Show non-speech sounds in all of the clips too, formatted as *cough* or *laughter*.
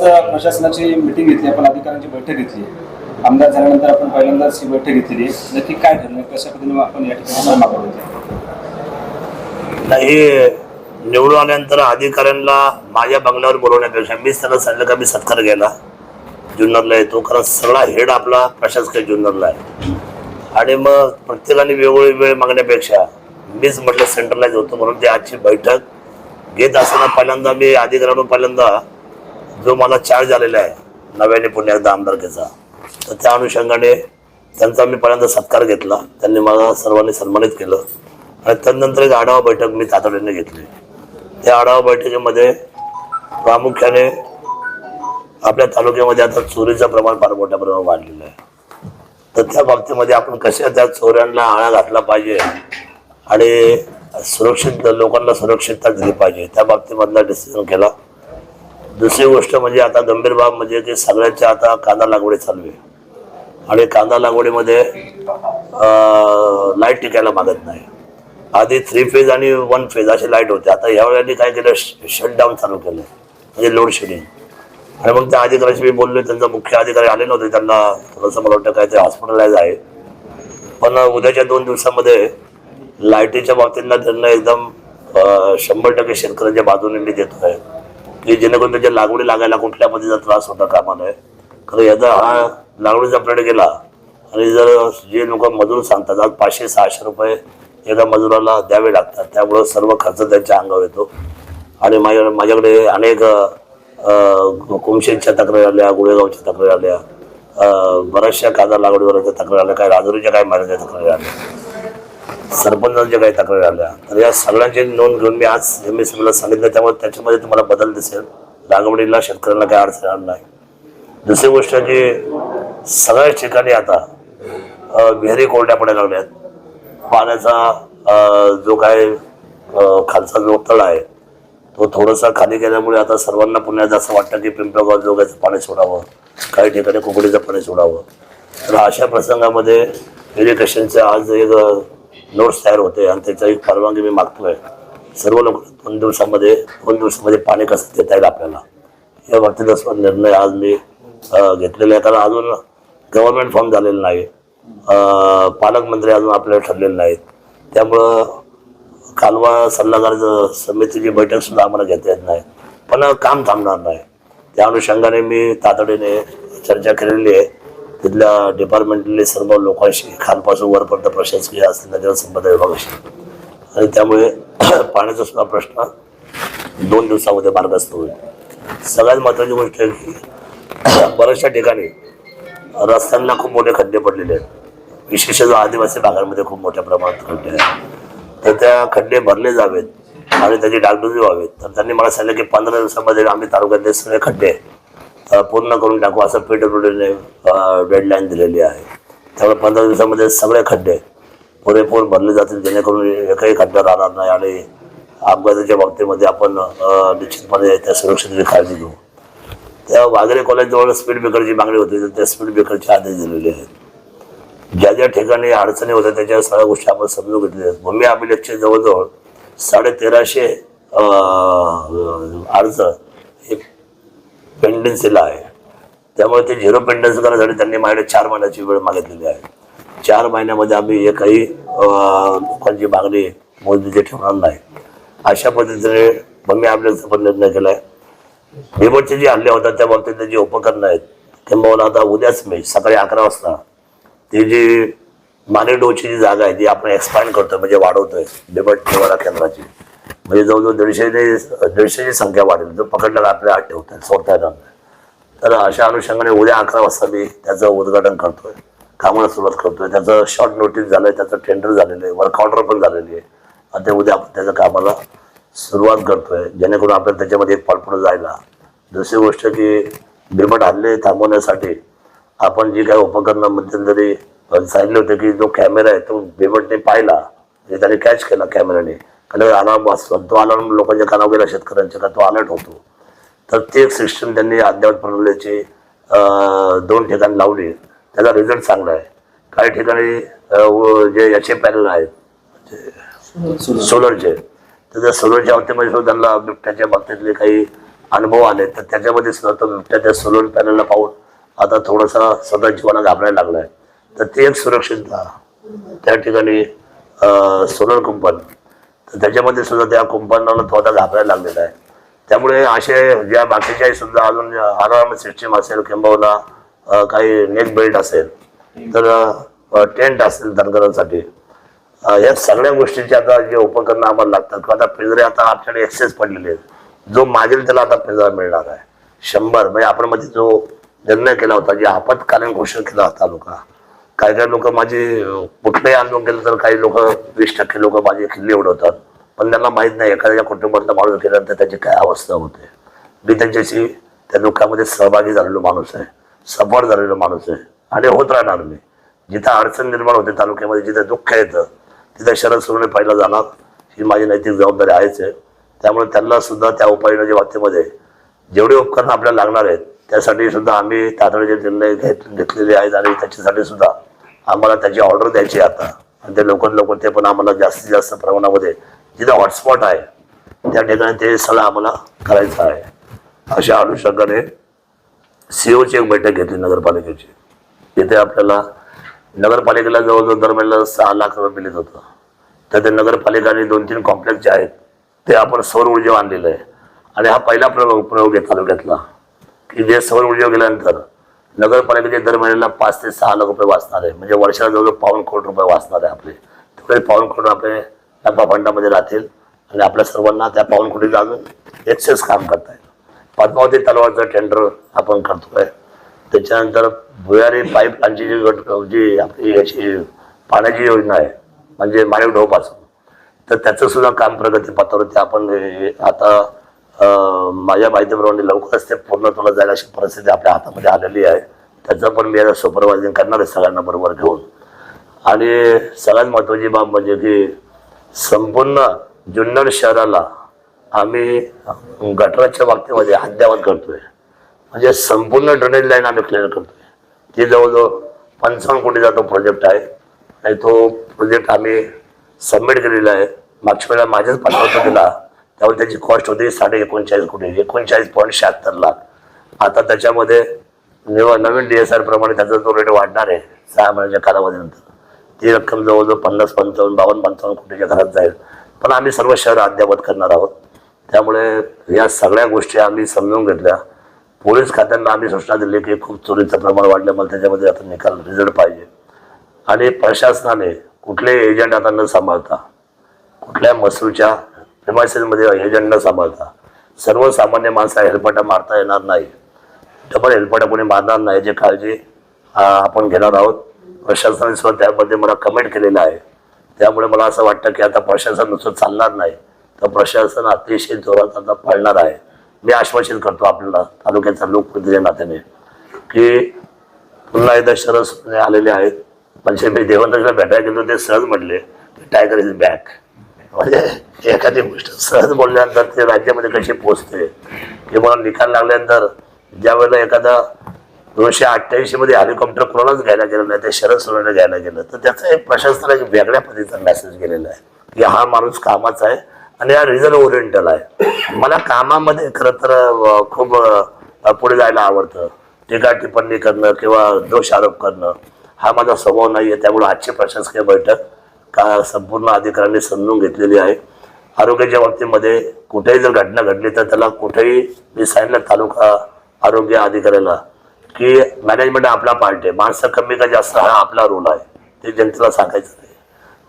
प्रशासनाची मिटिंग घेतली आपण अधिकाऱ्यांची बैठक घेतली. आमदार झाल्यानंतर आपण पहिल्यांदाच ही बैठक घेतलेली आहे. म्हणजे नक्की काय ठरलं कशा पद्धतीने आपण या ठिकाणी मागवलं नाही निवडून आल्यानंतर अधिकाऱ्यांना माझ्या बंगल्यावर बोलवण्यापेक्षा मीच त्यांना सांगितलं का मी सत्कार गेला जुन्नरला येतो. कारण सगळा हेड आपला प्रशासकीय जुन्नरला आहे. आणि मग प्रत्येकाने वेगवेगळी वेळ मागण्यापेक्षा मीच म्हटलं सेंट्रलाइज होतो म्हणून ती आजची बैठक घेत असताना पहिल्यांदा मी अधिकाऱ्यांना पहिल्यांदा जो मला चार्ज आलेला आहे नव्याने पुन्हा एकदा आमदारकीचा तर त्या अनुषंगाने त्यांचा मी पहिल्यांदा सत्कार घेतला. त्यांनी मला सर्वांनी सन्मानित केलं. आणि त्यानंतर एक आढावा बैठक मी तातडीने घेतली. त्या आढावा बैठकीमध्ये प्रामुख्याने आपल्या तालुक्यामध्ये आता चोरीचं प्रमाण फार मोठ्या प्रमाणात वाढलेलं आहे. तर त्या बाबतीमध्ये आपण कशा त्या चोऱ्यांना आळा घातला पाहिजे आणि सुरक्षित लोकांना सुरक्षितता दिली पाहिजे त्या बाबतीमधला डिसिजन केला. दुसरी गोष्ट म्हणजे आता गंभीर बाब म्हणजे की सगळ्यांच्या आता कांदा लागवडी चालू आहे. आणि कांदा लागवडीमध्ये लाइट टिकायला मागत नाही. आधी थ्री फेज आणि वन फेज असे लाइट होते. आता यावेळी काय केलं शटडाऊन चालू केलं. म्हणजे लोड शेडिंग आणि मग त्या अधिकाऱ्याशी मी बोललो त्यांचा मुख्य अधिकारी आले नव्हते त्यांना थोडंसं मला वाटतं काय ते हॉस्पिटलाइज आहे. पण उद्याच्या दोन दिवसामध्ये लाईटीच्या बाबतीतला त्यांना एकदम शंभर टक्के शेतकऱ्यांच्या बाजूने मी देतो आहे की जेणेकरून त्याच्या लागवडी लागायला कुठल्या जर त्रास होता कामा नये खरं याचा हा लागवडीचा प्लॅट गेला. आणि जर जे लोक मजूर सांगतात आज पाचशे सहाशे रुपये एका मजुराला द्यावे लागतात त्यामुळं सर्व खर्च त्यांच्या अंगावर येतो. आणि माझ्या माझ्याकडे अनेक कुमशेंच्या तक्रारी आल्या गुळेगावच्या तक्रारी आल्या बऱ्याचशा कादा लागवडीवरच्या तक्रारी आल्या काही राजुरीच्या काही मार्गाच्या तक्रारी आल्या. सरपंचांच्या काही तक्रारी आल्या तर या सगळ्यांची नोंद घेऊन मी आज एम एस एमला सांगितलं. त्यामुळे त्याच्यामध्ये तुम्हाला बदल दिसेल. लागवडीला शेतकऱ्यांना काही अडचण येणार नाही. दुसरी गोष्ट की सगळ्याच ठिकाणी आता विहिरी कोरड्या पडायला लागल्यात. पाण्याचा जो काय खालचा जो तळ आहे तो थोडासा खाली गेल्यामुळे आता सर्वांना पुण्यात असं वाटतं की पिंपळगाव जोगाचं पाणी सोडावं. काही ठिकाणी कुकडीचं पाणी सोडावं. तर अशा प्रसंगामध्ये इरिगेशनचे आज एक नोट्स तयार होते आणि त्याचा एक परवानगी मी मागतोय. सर्व लोक दोन दिवसामध्ये दोन दिवसामध्ये पाणी कसं देता येईल आपल्याला? या बाबतीत असा निर्णय आज मी घेतलेला आहे. कारण अजून गव्हर्नमेंट फॉर्म झालेला नाही. पालकमंत्री अजून आपल्याला ठरलेले नाहीत. त्यामुळं कालवा सल्लागार समितीची बैठक सुद्धा आम्हाला घेता येत नाही. पण काम थांबणार नाही. त्या अनुषंगाने मी तातडीने चर्चा केलेली आहे. तिथल्या डिपार्टमेंटले सर्व लोकांशी खालपासून वरपर्यंत प्रशासकीय असलेल्या जलसंपदा विभागाशी आणि त्यामुळे *clears throat* पाण्याचा सुद्धा प्रश्न दोन दिवसामध्ये मार्गस्थ होईल. सगळ्यात महत्त्वाची गोष्ट आहे की *clears throat* बऱ्याचशा ठिकाणी रस्त्यांना खूप मोठे खड्डे पडलेले आहेत. विशेषतः आदिवासी भागांमध्ये खूप मोठ्या प्रमाणात खड्डे आहेत. तर त्या खड्डे भरले जावेत आणि त्याची डागडुजी व्हावेत. तर त्यांनी मला सांगितलं की पंधरा दिवसामध्ये आम्ही तालुक्यातले सगळे खड्डे पूर्ण करून टाकू असं पीडब्ल्यूडीने डेडलाईन दिलेली आहे. त्यामुळे पंधरा दिवसामध्ये सगळे खड्डे पुरेपूर भरले जातील जेणेकरून एकही खड्डा राहणार नाही आणि अपघाताच्या बाबतीमध्ये आपण निश्चितपणे त्या सुरक्षेची काळजी घेऊ. त्या वागरे कॉलेजजवळ स्पीड ब्रेकरची मागणी होती तर त्या स्पीड ब्रेकरचे आदेश दिलेले आहेत ज्या ज्या ठिकाणी अडचणी होत्या त्याच्या सगळ्या गोष्टी आपण समजून घेतलेल्या आहेत. भूमी अभिलेखचे जवळजवळ साडे तेराशे अर्ज पेंडन्सीला आहे. त्यामुळे ते झिरो पेंडन्स करण्यासाठी त्यांनी माझ्याकडे चार महिन्याची वेळ मागितलेली आहे. चार महिन्यामध्ये आम्ही एकही काही लोकांची मागणी मोदीचे ठेवणार नाही. अशा पद्धतीने भूमी अभिलेखचा पण निर्णय केला आहे बिबटचे जे हल्ले होतात त्या बाबतीतले जे उपकरणं आहेत. किंबहुना आता उद्याच मी सकाळी अकरा वाजता ती जी मानेडोची जी जागा आहे ती आपण एक्सपांड करतोय म्हणजे वाढवतोय. बिबट निवारा केंद्राची. म्हणजे जवळजवळ दीडशे दीडशेची संख्या वाढेल. जो पकडलेला आपल्या हात ठेवतात सोडता येणार तर अशा अनुषंगाने उद्या अकरा वाजता मी त्याचं उद्घाटन करतोय. कामाला सुरुवात करतोय. त्याचं शॉर्ट नोटीस झालंय त्याचं टेंडर झालेलं आहे वर्क ऑर्डर पण झालेली आहे. आणि ते उद्या आपण त्याच्या कामाला सुरुवात करतोय. जेणेकरून आपल्याला त्याच्यामध्ये एक पालपुढं जायला. दुसरी गोष्ट की बिबट हल्ले थांबवण्यासाठी आपण जी काही उपकरणं मध्यंतरी सांगितले होते की जो कॅमेरा आहे तो बिबटने पाहिला. म्हणजे त्याने कॅच केला कॅमेऱ्याने. कारण अलार्म वाचतो तो अलार्म लोकांच्या कानावर गेला शेतकऱ्यांच्या का तो अलर्ट होतो. तर ते एक सिस्टम त्यांनी अद्यावत प्रणालीची दोन ठिकाणी लावली. त्याचा रिझल्ट चांगला आहे. काही ठिकाणी जे याचे पॅनल आहेत सोलरचे तर त्या सोलरच्या बाबतीमध्ये सुद्धा त्यांना बिबट्याच्या बाबतीतले काही अनुभव आले. तर त्याच्यामध्ये सुद्धा तो त्या त्या सोलर पॅनलला पाहून आता थोडासा स्वतः जीवाला घाबरायला लागलाय. तर ते एक सुरक्षितता त्या ठिकाणी सोलर तर त्याच्यामध्ये सुद्धा त्या कुंपणाला तो आता घाबरायला लागलेला आहे. त्यामुळे असे ज्या बाकीच्या सुद्धा अजून अलार्म सिस्टीम असेल किंबहुना काही नेक बेल्ट असेल तर टेंट असेल धनगरांसाठी या सगळ्या गोष्टीचे आता जे उपकरणं आम्हाला लागतात किंवा आता पिंजरे आता आपल्याकडे एक्सेस पडलेले आहेत. जो मागेल त्याला आता पिंजरा मिळणार आहे. शंभर म्हणजे आपण मध्ये जो निर्णय केला होता जे आपत्कालीन घोषणा केला होता तालुका काही काही लोक माझी कुठलंही आंदोलन केलं तर काही लोक वीस टक्के लोक माझी खिल्ली उडवतात पण त्यांना माहीत नाही एखाद्या कुटुंबातला माणूस केल्यानंतर त्याची काय अवस्था होते. मी त्यांच्याशी त्या दुःखामध्ये सहभागी झालेलो माणूस आहे. सफर झालेलो माणूस आहे. आणि होत राहणार मी. जिथं अडचण निर्माण होते तालुक्यामध्ये जिथं दुःख येतं तिथं शरद सुरणे पहिला जाणार ही माझी नैतिक जबाबदारी आहेच आहे. त्यामुळे त्यांना सुद्धा त्या उपाययोजनेच्या बाबतीमध्ये जेवढे उपकरणं आपल्याला लागणार आहेत त्यासाठी सुद्धा आम्ही तातडीचे निर्णय घेत घेतलेले आहेत आणि त्याच्यासाठी सुद्धा आम्हाला त्याची ऑर्डर द्यायची आता. आणि ते लवकर लवकर ते पण आम्हाला जास्तीत जास्त प्रमाणामध्ये जिथं हॉटस्पॉट आहे त्या ठिकाणी ते सगळं आम्हाला करायचं आहे. अशा अनुषंगाने सीओची एक बैठक घेतली नगरपालिकेची. तिथे आपल्याला नगरपालिकेला जवळजवळ दर महिन्याला सहा लाख रुपये मिळत होतं. तर ते नगरपालिकाने दोन तीन कॉम्प्लेक्स जे आहेत ते आपण सौर ऊर्जा आणलेलं आहे. आणि हा पहिला प्रयोग प्रयोग तालुक्यातला की जे सौर ऊर्जा गेल्यानंतर नगरपालिकेचे दर महिन्याला पाच ते सहा लाख रुपये वाचणार आहे. म्हणजे वर्षाला जवळजवळ पाऊन कोटी रुपये वाचणार आहे आपले. तेवढे पाऊन कोटी आपले नफा फंडामध्ये राहतील. आणि आपल्या सर्वांना त्या पाऊन कोटीचं अजून एक्सेस काम करता येईल. पद्मावती तलावाचं टेंडर आपण करतोय. त्याच्यानंतर भुयारी पाईपलाईनची जी गट जी आपली याची पाण्याची योजना आहे म्हणजे माळीव ढोपासून तर त्याचं सुद्धा काम प्रगतीपथावरती आपण आता माझ्या माहितीप्रमाणे लवकरच ते पूर्ण तुला जाईल अशी परिस्थिती आपल्या हातामध्ये आलेली आहे. त्याचं पण मी आता सुपरवायझिंग करणार आहे सगळ्यांना बरोबर घेऊन. आणि सगळ्यात महत्त्वाची बाब म्हणजे की संपूर्ण जुन्नर शहराला आम्ही गटराच्या बाबतीमध्ये अद्यावत करतोय. म्हणजे संपूर्ण ड्रेनेज लाईन आम्ही क्लिअर करतोय. ती जवळजवळ पंचावन्न कोटीचा तो प्रोजेक्ट आहे. आणि तो प्रोजेक्ट आम्ही सबमिट केलेला आहे. मागच्या वेळेला माझ्याच पाठवतो दिला. त्यावर त्याची कॉस्ट होती साडे एकोणचाळीस कोटी एकोणचाळीस पॉईंट शहात्तर लाख. आता त्याच्यामध्ये निव नवीन डी एस आर प्रमाणे त्याचा जो रेट वाढणार आहे सहा महिन्याच्या कालावधीनंतर ती रक्कम जवळजवळ पन्नास पंचावन्न बावन्न पंचावन्न कोटीच्या घरात जाईल. पण आम्ही सर्व शहर अद्यावत करणार आहोत. त्यामुळे या सगळ्या गोष्टी आम्ही समजून घेतल्या. पोलीस खात्यांना आम्ही सूचना दिली की खूप चोरीचं प्रमाण वाढल्यामुळे त्याच्यामध्ये आता निकाल रिझल्ट पाहिजे. आणि प्रशासनाने कुठले एजंट आता न सांभाळता कुठल्या मसूरच्या प्रिमायसेसमध्ये एजंट न सांभाळता. सर्वसामान्य माणसा हेलपाटा मारता येणार नाही. डबल हेलपाटा कोणी मारणार नाही जे काळजी आपण घेणार आहोत. प्रशासनाने सुद्धा त्यामध्ये मला कमेंट केलेलं आहे. त्यामुळे मला असं वाटतं की आता प्रशासन नुसतं चालणार नाही. तर प्रशासन अतिशय जोरात आता पळणार आहे. मी आश्वासन करतो आपल्याला तालुक्याचा लोकप्रतिनिधी नात्याने की पुन्हा एकदा शरद आलेले आहेत. म्हणजे मी देवेंद्रला भेटायला गेलो ते सहज म्हटले की टायगर इज बॅक म्हणजे एखादी गोष्ट. सहज बोलल्यानंतर ते राज्यामध्ये कशी पोचते किंवा निकाल लागल्यानंतर ज्या वेळेला एखादा दोनशे अठ्ठ्याऐंशी मध्ये हेलिकॉप्टर कोणालाच घ्यायला गेलं नाही ते शरद सोनवणे घ्यायला गेलं तर त्याचा एक प्रशासनाला एक वेगळ्या पद्धतीचा मेसेज गेलेला आहे. की हा माणूस कामाचा आहे आणि हा रिझन ओरिएंटल आहे. मला कामामध्ये खरं तर खूप पुढे जायला आवडतं. टीका टिप्पणी करणं किंवा दोष आरोप करणं हा माझा स्वभाव नाही आहे त्यामुळे आजची प्रशासकीय बैठक का संपूर्ण अधिकाऱ्यांनी समजून घेतलेली आहे. आरोग्याच्या बाबतीमध्ये कुठेही जर घटना घडली तर त्याला कुठेही मी सांगितलं तालुका आरोग्य अधिकाऱ्याला की मॅनेजमेंट आपला पार्ट आहे. माणसं कमी का जास्त हा आपला रोल आहे. ते जनतेला सांगायचं नाही.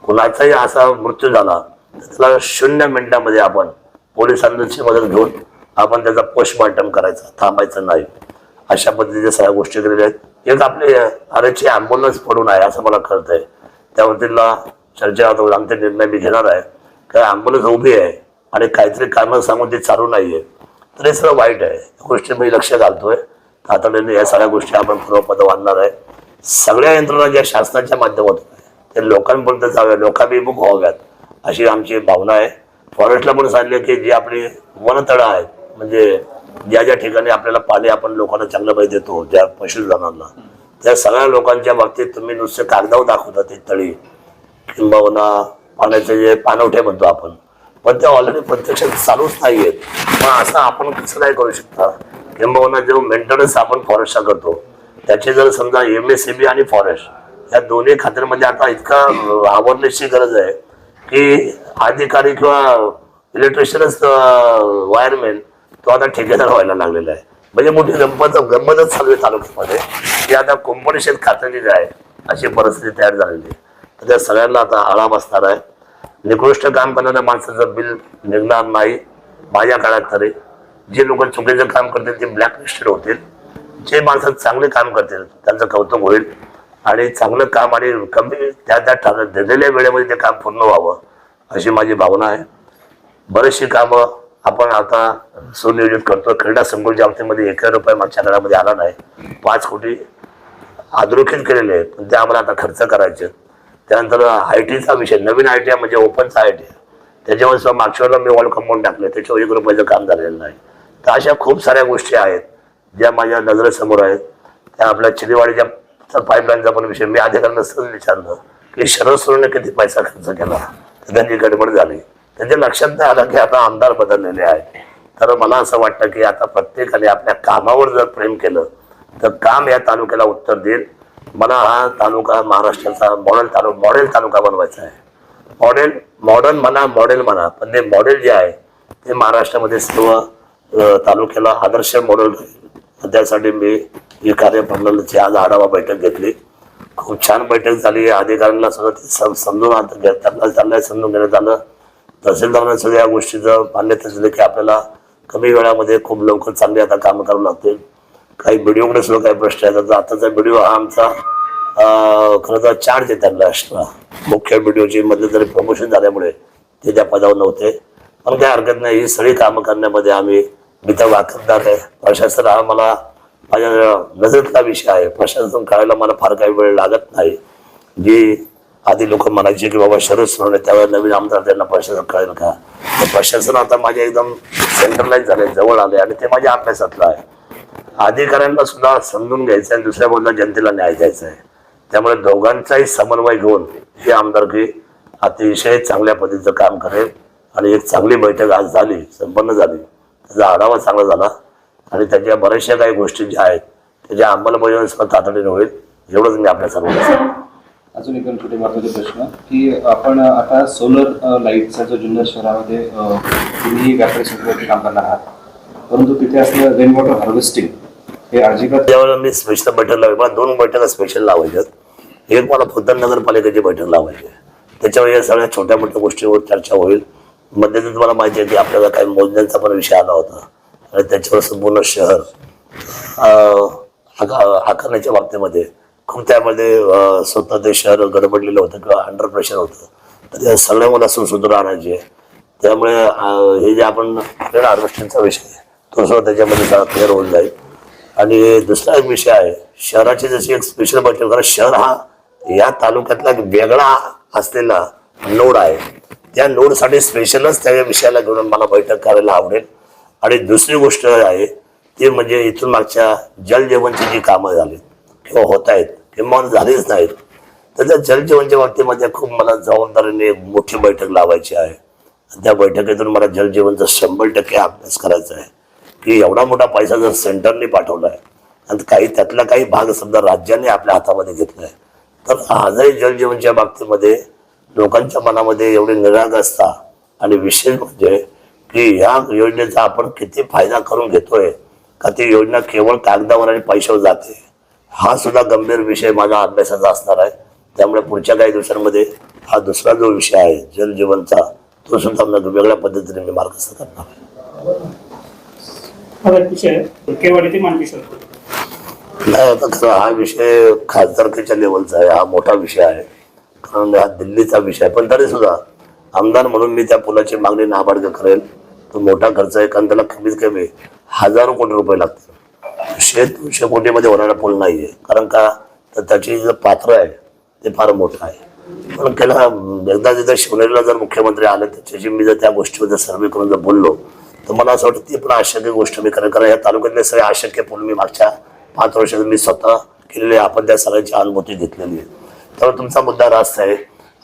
कुणाचाही असा मृत्यू झाला तर त्याला शून्य मिनिटामध्ये आपण पोलिसांची मदत घेऊन आपण त्याचा पोस्टमॉर्टम करायचा थांबायचं नाही. अशा पद्धतीच्या सगळ्या गोष्टी केलेल्या आहेत. एक आपले आरची ॲम्ब्युलन्स पडून आहे असं मला कळतंय. त्या वतीला चर्चा होतो आमचे निर्णय मी घेणार आहे. काय आंबोलच उभी आहे आणि काहीतरी कामं सांगून ते चालू नाही आहे तर हे सगळं वाईट आहे. या गोष्टी मी लक्ष घालतोय. तातडीने या सगळ्या गोष्टी आपण पूर्वपद आणणार आहे. सगळ्या यंत्रणा ज्या शासनाच्या माध्यमातून ते लोकांपर्यंत जाव्या लोकाभिमुख व्हाव्यात. अशी आमची भावना आहे. फॉरेस्टला पण सांगले की जी आपली वनतळं आहेत म्हणजे ज्या ज्या ठिकाणी आपल्याला पाणी आपण लोकांना चांगलं पाहिजे देतो ज्या पशुधनांना त्या सगळ्या लोकांच्या बाबतीत तुम्ही नुसते कागदावर दाखवता ते तळी. किंबहुना पाण्याचे जे पाणवठे म्हणतो आपण. पण ते ऑलरेडी प्रत्यक्षात चालूच नाहीयेत मग असं आपण कसं काय करू शकता? किंबहुना जो मेंटेनन्स आपण फॉरेस्टचा करतो त्याचे जर समजा एम एस सी बी आणि फॉरेस्ट या दोन्ही खात्यांमध्ये आता इतका आवडण्याची गरज आहे की अधिकारी किंवा इलेक्ट्रिशियनच वायरमॅन तो आता ठेकेदार व्हायला लागलेला आहे. म्हणजे मोठी गंमत गंमतच चालू आहे तालुक्यामध्ये. की आता कॉम्पिटिशन खात्याची जे आहे अशी परिस्थिती तयार झालेली आहे. त्या सगळ्यांना आता आळा बसणार आहे निकृष्ट काम करणाऱ्या माणसाचं बिल निघणार नाही माझ्या काळात तरी. जे लोक चुकीचं काम करतील ते ब्लॅकलिस्टेड होतील. जे माणसं चांगले काम करतील त्यांचं कौतुक होईल. आणि चांगलं काम आणि कमी त्या त्या ठर दिलेल्या वेळेमध्ये ते काम पूर्ण व्हावं अशी माझी भावना आहे. बरेचशी कामं आपण आता सुनियोजित करतो. क्रीडा संकुलच्या बाबतीमध्ये एक रुपये मागच्या काळामध्ये आला नाही. पाच कोटी अधोरेखित केलेले आहेत. पण ते आम्हाला आता खर्च करायचे आहेत. त्यानंतर आय टीचा विषय नवीन आय टी म्हणजे ओपनचा आय टी त्याच्यावर सुद्धा मागच्या वेळेला मी वॉल कंपाऊंड टाकले त्याच्यावर एक रुपयाचं काम झालेलं नाही. तर अशा खूप साऱ्या गोष्टी आहेत ज्या माझ्या नजरेसमोर आहेत. त्या आपल्या चिलीवाडीच्या पाईपलाईनचा पण विषय. मी अधिकाऱ्यांना सहज विचारलं की शरद सोडून किती पैसा खर्च केला? तर त्यांची गडबड झाली. त्यांच्या लक्षात नाही आलं की आता आमदार बदललेले आहेत. तर मला असं वाटतं की आता प्रत्येकाने आपल्या कामावर जर प्रेम केलं तर काम या तालुक्याला उत्तर देईल. मला हा तालुका महाराष्ट्राचा मॉडेल तालुका मॉडेल तालुका बनवायचा आहे. मॉडेल मॉडर्न म्हणा मॉडेल म्हणा पण ते मॉडेल जे आहे ते महाराष्ट्रामध्ये सर्व तालुक्याला आदर्श मॉडेल त्यासाठी मी ही कार्यप्रणालीची आज आढावा बैठक घेतली. खूप छान बैठक झाली. अधिकाऱ्यांना सगळं ते सम- समजून आता घे- त्यांना समजून घेण्यात आलं. तहसीलदारांना सगळ्या गोष्टीचं मान्यता दिली की आपल्याला कमी वेळामध्ये खूप लवकर चांगली आता कामं करावं लागतील. काही व्हिडिओकडे सुद्धा काही प्रश्न येतात. आताचा व्हिडिओ हा आमचा खरं तर चार्ज आहे त्यांना एक्स्ट्रा मुख्य व्हिडिओची मधले जरी प्रमोशन झाल्यामुळे ते त्या पदावर नव्हते. पण काही हरकत नाही. ही सगळी कामं करण्यामध्ये आम्ही मी तर वाकरदार आहे. प्रशासन हा मला माझ्या नजरेतला विषय आहे. प्रशासन कळायला मला फार काही वेळ लागत नाही. जी आधी लोक म्हणायचे की बाबा शरद सोडणे त्यावेळेला नवीन आमदार त्यांना प्रशासन कळेल का? प्रशासन आता माझ्या एकदम सेंट्रलाइज झाले जवळ आले आणि ते माझ्या अभ्यासातलं आहे. अधिकाऱ्यांना सुद्धा समजून घ्यायचं आहे दुसऱ्या बाजूला जनतेला न्याय द्यायचा आहे त्यामुळे दोघांचाही समन्वय घेऊन ही आमदारकी अतिशय चांगल्या पद्धतीचं काम करेल आणि एक चांगली बैठक आज झाली संपन्न झाली. त्याचा आढावा चांगला झाला आणि त्याच्या बऱ्याचशा काही गोष्टी ज्या आहेत त्याच्या अंमलबजावणी सुद्धा तातडीने होईल एवढंच मी आपल्या सर्व अजून एक छोटे महत्त्वाचे प्रश्न की आपण आता सोलर लाईटचा जो जुन्नर शहरामध्ये तुम्ही व्यापारी संघावरती काम करणार आहात. परंतु तिथे असलेलं रेन वॉटर हार्वेस्टिंग हे अजिबात त्यावेळेला मी स्पेशल बैठक लावली मला दोन बैठका स्पेशल लावायच्यात एक मला फुलतण नगरपालिकेची बैठक लावायची त्याच्यामुळे त्याच्यावर या सगळ्या छोट्या मोठ्या गोष्टीवर चर्चा होईल. मध्ये तुम्हाला माहिती आहे की आपल्याला काही मोजण्यांचा पण विषय आला होता. आणि त्याच्यावर संपूर्ण शहर आकारण्याच्या बाबतीमध्ये. खूप त्यामध्ये स्वतः ते शहर गडबडलेलं होतं किंवा अंडर प्रेशर होतं. तर या सगळ्या मला सुसूत्र आणायचे त्यामुळे हे जे आपण आपल्याला हार्वेस्टिंगचा विषय आहे, तो सुद्धा त्याच्यामध्ये क्लिअर होऊन जाईल. आणि दुसरा एक विषय आहे शहराची जशी एक स्पेशल बैठक कारण शहर हा या तालुक्यातला एक वेगळा असलेला नोड आहे. त्या नोडसाठी स्पेशलच त्या विषयाला घेऊन मला बैठक करायला आवडेल. आणि दुसरी गोष्ट आहे ती म्हणजे इथून मागच्या जलजीवनची जी कामं झाली किंवा होत आहेत किंवा झालीच नाहीत तर त्या जलजीवनच्या बाबतीमध्ये खूप मला जबाबदारीने एक मोठी बैठक लावायची आहे. त्या बैठकीतून मला जलजीवनचा शंभर टक्के अभ्यास करायचा आहे. की एवढा मोठा पैसा जर सेंटरने पाठवला आहे आणि काही त्यातला काही भाग समजा राज्याने आपल्या हातामध्ये घेतला आहे तर आजही जलजीवनच्या बाबतीमध्ये लोकांच्या मनामध्ये एवढी निरागसता आणि विशेष म्हणजे की ह्या योजनेचा आपण किती फायदा करून घेतोय का ती योजना केवळ कागदावर आणि पैशावर जाते हा सुद्धा गंभीर विषय माझ्या अभ्यासाचा असणार आहे. त्यामुळे पुढच्या काही दिवसांमध्ये हा दुसरा जो विषय आहे जलजीवनचा तो सुद्धा वेगळ्या पद्धतीने मी मार्गस्थ करणार आहे. हा एक विषय आहे केवाडी ते मानकेश्वर नाही आता खरं हा विषय खासदारकीच्या लेवलचा आहे हा मोठा विषय आहे. कारण हा दिल्लीचा विषय आहे. पण तरी सुद्धा आमदार म्हणून मी त्या पुलाची मागणी नाबार्ग करेल. तो मोठा खर्च आहे कारण त्याला कमीत कमी हजारो कोटी रुपये लागतात शे दोनशे कोटीमध्ये होणारा पूल नाही आहे कारण का तर त्याची जे पात्र आहे ते फार मोठं आहे. पण त्याला एकदा तिथं शिवनेरीला जर मुख्यमंत्री आले त्याच्याशी मी जर त्या गोष्टीवर सर्वे करून जर बोललो तर मला असं वाटतं ती पण अशक्य गोष्ट मी खरं खरं या तालुक्यातले सगळे अशक्य पूर्ण मी मागच्या पाच वर्षात मी स्वतः केलेले आपण त्या सगळ्यांची अनुभूती घेतलेली आहे. त्यामुळे तुमचा मुद्दा रास्त आहे.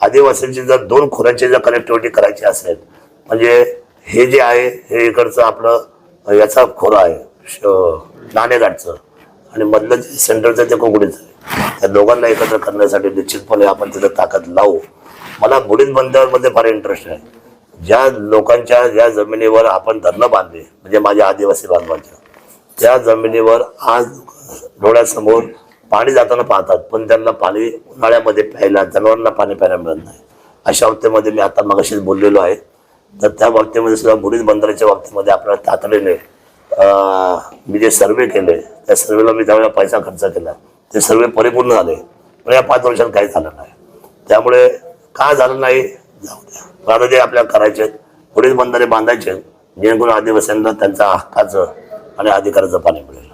आदिवासींची जर दोन खोऱ्यांची जर कनेक्टिव्हिटी करायची असेल म्हणजे हे जे आहे हे इकडचं आपलं याचा खोरा आहे श- नाणेघाटचं आणि मधलं जे सेंटरचं ते कोकणीचं आहे. त्या दोघांना एकत्र करण्यासाठी निश्चितपणे आपण तिथं ताकद लावू. मला बुडीत बंदरमध्ये फार इंटरेस्ट आहे. ज्या लोकांच्या ज्या जमिनीवर आपण धरणं बांधले म्हणजे माझ्या आदिवासी बांधवांच्या त्या जमिनीवर आज डोळ्यासमोर पाणी जाताना पाहतात पण त्यांना पाणी उन्हाळ्यामध्ये प्यायला जनावरांना पाणी प्यायला मिळत नाही. अशा बाबतीमध्ये मी आता मगाशीच बोललेलो आहे. तर त्या बाबतीमध्ये सुद्धा बुरीज बंदराच्या बाबतीमध्ये आपल्याला तातडीने मी जे सर्वे केले त्या सर्वेला मी त्यावेळेला पैसा खर्च केला. ते सर्वे परिपूर्ण झाले पण या पाच वर्षात काही झालं नाही. त्यामुळे का झालं नाही जाऊ द्या पण आता ते आपल्याला करायचे आहेत. बंधारे बांधायचे जेणेकरून आदिवासींना त्यांचा हक्काचं आणि अधिकाराचं पाणी मिळेल